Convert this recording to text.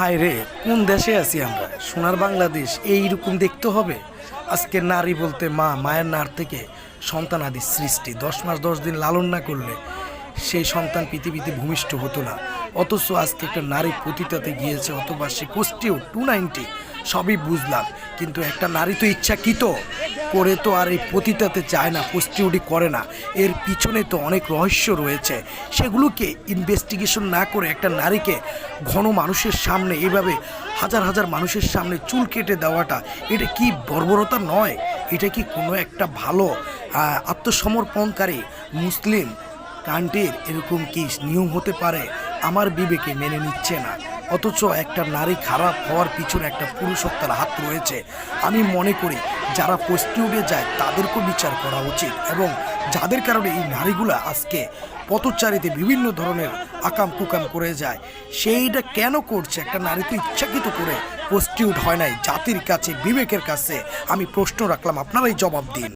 হায় রে, কোন দেশে আছি আমরা? সোনার বাংলাদেশ এইরকম দেখতে হবে? আজকে নারী বলতে মা, মায়ের নার থেকে সন্তান আদি সৃষ্টি। দশ মাস, দশ দিন লালন না করলে সেই সন্তান পৃথিবীতে ভূমিষ্ঠ হতো না। অথচ আজকে একটা নারী পতিতাতে গিয়েছে, অথবা সে কোষ্টিও টু নাইনটি সবই বুঝলাম। কিন্তু একটা নারী তো ইচ্ছাকৃত। করে তো আর এই পতিতাতে চায় না, পোস্টিউডি করে না। এর পিছনে তো অনেক রহস্য রয়েছে। সেগুলোকে ইনভেস্টিগেশন না করে একটা নারীকে ঘন মানুষের সামনে, এভাবে হাজার হাজার মানুষের সামনে চুল কেটে দেওয়াটা, এটা কি বর্বরতা নয়? এটা কি কোনো একটা ভালো আত্মসমর্পণকারী মুসলিম কান্ট্রির এরকম কি নিয়ম হতে পারে? আমার বিবেকে মেনে নিচ্ছে না। অথচ একটা নারী খারাপ হওয়ার পিছনে একটা পুরুষত্বের হাত রয়েছে। আমি মনে করি, যারা প্রস্টিউডে যায়, তাদেরকেও বিচার করা উচিত এবং যাদের কারণে এই নারীগুলো আজকে পথচারীতে বিভিন্ন ধরনের আকাম কুকাম করে যায়, সেইটা কেন করছে? একটা নারী তো ইচ্ছাকৃত করে প্রস্টিউড হয় নাই, জাতির কাছে, বিবেকের কাছে। আমি প্রশ্ন রাখলাম, আপনারাই জবাব দিন।